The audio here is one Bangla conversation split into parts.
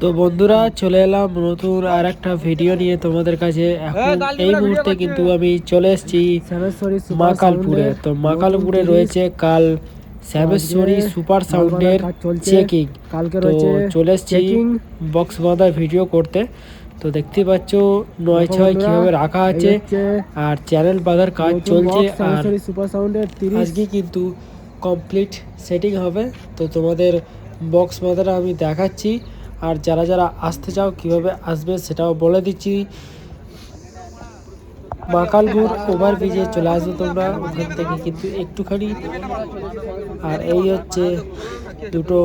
তো বন্ধুরা চলে এলাম নতুন আর একটা ভিডিও নিয়ে তোমাদের কাছে। এখন এই মুহূর্তে কিন্তু আমি চলে এসেছি মাকালপুরে। তো মাকালপুরে রয়েছে কাল শ্যামেশ্বরী সুপার সাউন্ডের চেকিং তো চলে এসেছি বক্স বাঁধার ভিডিও করতে। তো দেখতে পাচ্ছ নয় ছয় কীভাবে রাখা আছে। আর চ্যানেল বাঁধার কাজ চলছে আর সুপার সাউন্ডের তিরিশ। আজকে কিন্তু কমপ্লিট সেটিং হবে। তো তোমাদের বক্স বাঁধাটা আমি দেখাচ্ছি। আর যারা যারা আসতে চাও, কীভাবে আসবে সেটাও বলে দিচ্ছি। মাকালপুর ওভারব্রিজে চলে আসবে তোমরা, ওখান থেকে কিন্তু একটুখানি। আর এই হচ্ছে দুটো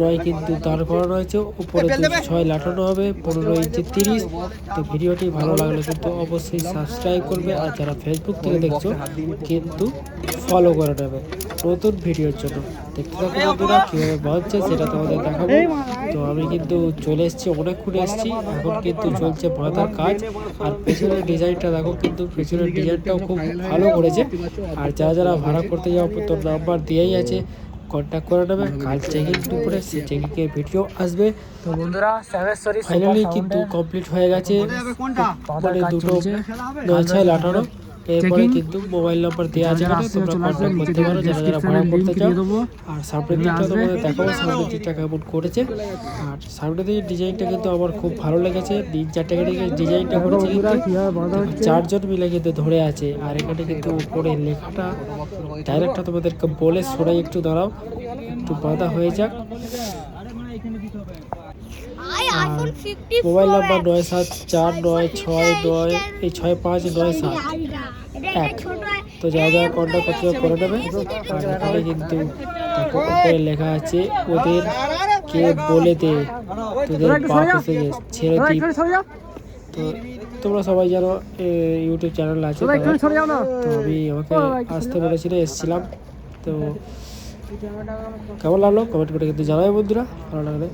নয় কিন্তু দাঁড় করানো হয়েছে, উপরে দুটো ছয় লাঠানো হবে, পনেরো ইঞ্চি তিরিশ। তো ভিডিওটি ভালো লাগলে কিন্তু অবশ্যই সাবস্ক্রাইব করবে, আর যারা ফেসবুক থেকে দেখছ, কিন্তু ফলো করে নেবে। নতুন ভিডিওর জন্য। দেখতে থাকো বন্ধুরা কীভাবে বাঁধছে সেটা তোমাদের দেখাবো। তো আমি কিন্তু চলে এসেছি অনেকক্ষণ এসেছি। এখন কিন্তু চলছে বাঁধার কাজ। আর পেছনের ডিজাইনটা দেখো কিন্তু পেছনের ডিজাইনটাও খুব ভালো করেছে। আর যারা যারা ভাড়া করতে যাও তো নাম্বার দিয়েই আছে। কন্ট্যাক্ট করে নেবে। কাল চেকিং দুপুরে সেই চেকিংয়ের ভিডিও আসবে। তো বন্ধুরা ফাইনালি কিন্তু কমপ্লিট হয়ে গেছে। মানে দুটো নয় ছয় লাটানো। এরপরে কিন্তু মোবাইল নাম্বার দেওয়া আছে তোমরা কন্ট্যাক্ট করতে পারো যারা যারা ভাড়া করতে চাও আর সামনের দিকটা তোমাদের দেখাবো সামনের। দিকটা কেমন করেছে। আর সামনের দিকে ডিজাইনটা কিন্তু আমার খুব ভালো লেগেছে। তিন চারটে ডিজাইনটা দেখো করেছে কিন্তু চারজন মিলে কিন্তু ধরে আছে। আর এখানে কিন্তু উপরে লেখাটা ডাইরেক্টটা তোমাদেরকে বলে শোনাই একটু দাঁড়াও একটু বাঁধা হয়ে যাক। মোবাইল নাম্বার নয় সাত চার নয় ছয় নয় এই ছয় পাঁচ নয় সাত। এক। তো যা যা কন্ট্যাক্ট করতে করে নেবে আর এখানে কিন্তু লেখা আছে ওদের কে বলে দে তোদের বাপ এসে ছেড়ে দিই তো তোমরা সবাই জানো ইউটিউব চ্যানেল আছে তো আমি আমাকে আসতে বলেছিল এসেছিলাম। তো কেমন লাগল কমেন্ট করে কিন্তু জানাবে বন্ধুরা ভালো লাগলে